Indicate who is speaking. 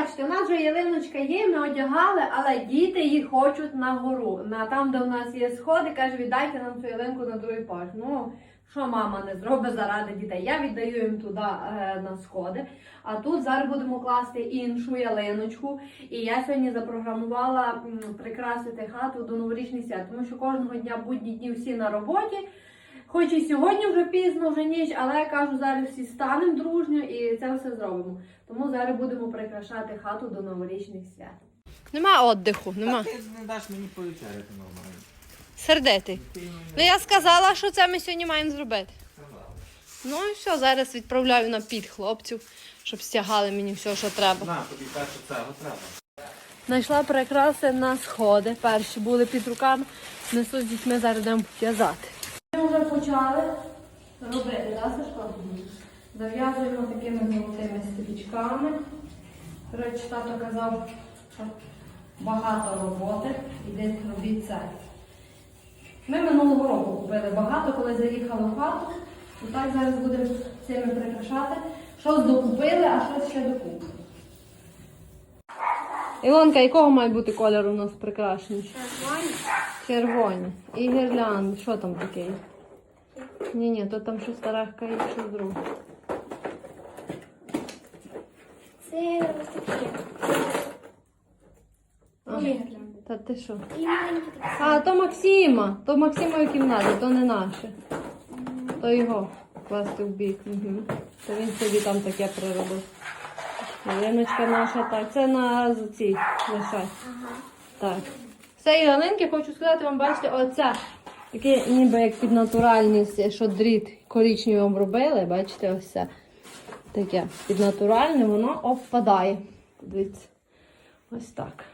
Speaker 1: бачите, у нас вже ялиночка є, ми одягали, але діти її хочуть на гору. На там, де у нас є сходи, каже, віддайте нам цю ялинку на другий поверх. Ну, що мама не зробить заради дітей? Я віддаю їм туди е, на сходи. А тут зараз будемо класти іншу ялиночку. І я сьогодні запрограмувала м, прикрасити хату до новорічних свят, тому що кожного дня будні дні всі на роботі. Хоч і сьогодні вже пізно, вже ніч, але я кажу, зараз всі станемо дружньо і це все зробимо. Тому зараз будемо прикрашати хату до новорічних свят.
Speaker 2: Нема отдиху, нема.
Speaker 3: Ти не даш мені повечеряти нормально.
Speaker 2: Сердитий.
Speaker 3: Ти
Speaker 2: Ну я сказала, що це ми сьогодні маємо зробити. Ну і все, зараз відправляю на під хлопців, щоб стягали мені все, що треба.
Speaker 3: На, тобі перше цього треба.
Speaker 2: Знайшла прикраси на сходи. Перші були під руками. Несу з дітьми зараз йдемо в'язати.
Speaker 1: Почали робити, да, Сашко? Зав'язуємо такими золотими стрічками. Речі, тато казав, що багато роботи, іди робіть це. Ми минулого року купили багато, коли заїхали в хату. І так зараз будемо цими прикрашати. Щось докупили, а щось ще докупили.
Speaker 2: Ілонка, якого має бути кольор у нас прикрашений? Червоні. І гірлянд. Що там таке? Ні, ні, то там щось тарахка і щось друге.
Speaker 4: Це ось таке.
Speaker 2: А, Та ти що?
Speaker 4: І маленькі такі.
Speaker 2: А, то Максима. То Максимові кімната, то не наше. То його класти в бік. Угу. То він собі там таке приробив. Яночка наша так. Це на цій лишай.
Speaker 4: Ага.
Speaker 2: Так. Це Галинки, хочу сказати вам, бачите, оце таке ніби як під натуральність, що дріт коричневим робили, бачите, ось це таке під натуральне, воно обпадає. Дивіться. Ось так.